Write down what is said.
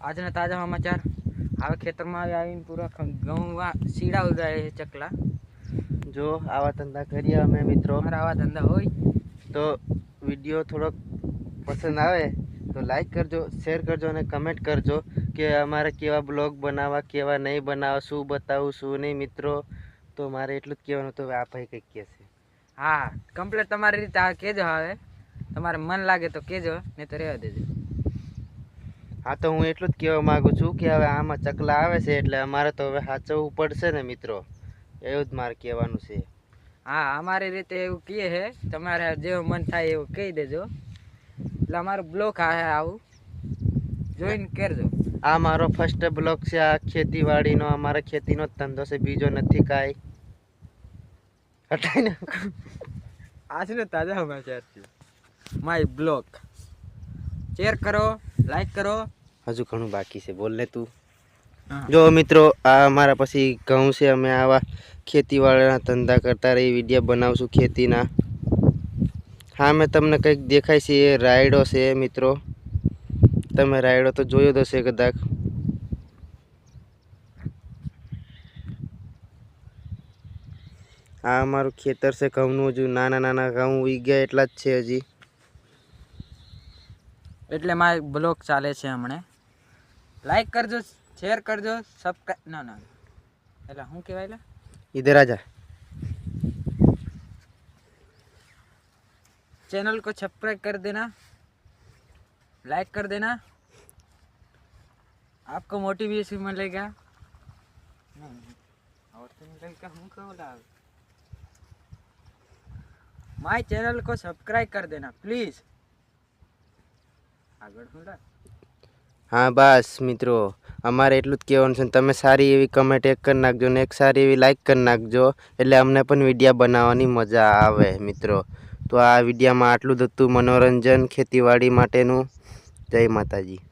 આજના તાજા સમાચાર. હવે ખેતરમાં આવી આવીને પૂરા ઘઉં સીડા ઉગાડે છે ચકલા. જો આવા ધંધા કરીએ અમે મિત્રો. અમારા આવા ધંધા હોય. તો વીડિયો થોડોક પસંદ આવે તો લાઈક કરજો શેર કરજો અને કમેન્ટ કરજો કે અમારે કેવા બ્લોગ બનાવવા કેવા નહીં બનાવવા શું બતાવવું શું નહીં મિત્રો. તો મારે એટલું જ કહેવાનું તો આ ભાઈ કંઈક કહે છે. હા કમ્પ્લેટ તમારી રીતે આ કહેજો હવે. તમારે મન લાગે તો કહેજો નહીં તો રહેવા દેજો. હા તો હું એટલું જ કહેવા માગું છું કે હવે આમાં ચકલા આવે છે એટલે અમારે તો હવે સાચવવું પડશે ને મિત્રો. એવું જ મારે કહેવાનું છે. હા અમારી રીતે એવું કહીએ છે. તમારે જેવું મન થાય એવું કહી દેજો. એટલે અમારો બ્લોક આવે આવું. જોઈને કરજો. આ મારો ફર્સ્ટ બ્લોક છે આ ખેતીવાડીનો અમારા ખેતીનો જ ધંધો છે બીજો નથી કાંઈ. હટાય ને. આજનો તાજા સમાચાર છે. My blog. શેર કરો લાઈક કરો. હજુ ઘણું બાકી છે. બોલ ને તું. જો મિત્રો આ અમારા પછી ઘઉં છે. અમે આવા ખેતીવાળાના ધંધા કરતા રહી વિડીયા બનાવશું ખેતીના. હા મેં તમને કંઈક દેખાય છે એ રાયડો છે મિત્રો. તમે રાયડો તો જોયો જ હશે કદાચ. આ અમારું ખેતર છે ઘઉંનું. હજુ નાના નાના ઘઉં ઉઈ ગયા એટલા જ છે હજી. એટલે મારે બ્લોગ ચાલે છે હમણે. લાઈક કરજો શેર કરજો સબસ્ક્રાઈબ ના ના એટલે શું કહેવાય એટલે ઇધર આજા चैनल को सब्सक्राइब कर देना लाइक कर देना आपको मोटिवेशन मिलेगा नहीं, और तो मिलेगा हमको बोला माय चैनल को सब्सक्राइब कर देना प्लीज આગળ શું લા? હા, બસ, મિત્રો. અમારે એટલું જ કહેવાનું છે તમે સારી એવી કમેન્ટ એક કરી નાખજો ને એક સારી એવી લાઇક કરી નાખજો, એટલે અમને પણ વિડીયા બનાવવાની મજા આવે, મિત્રો. તો આ વિડીયામાં આટલું જ હતું. મનોરંજન ખેતીવાડી માટેનું. જય માતાજી.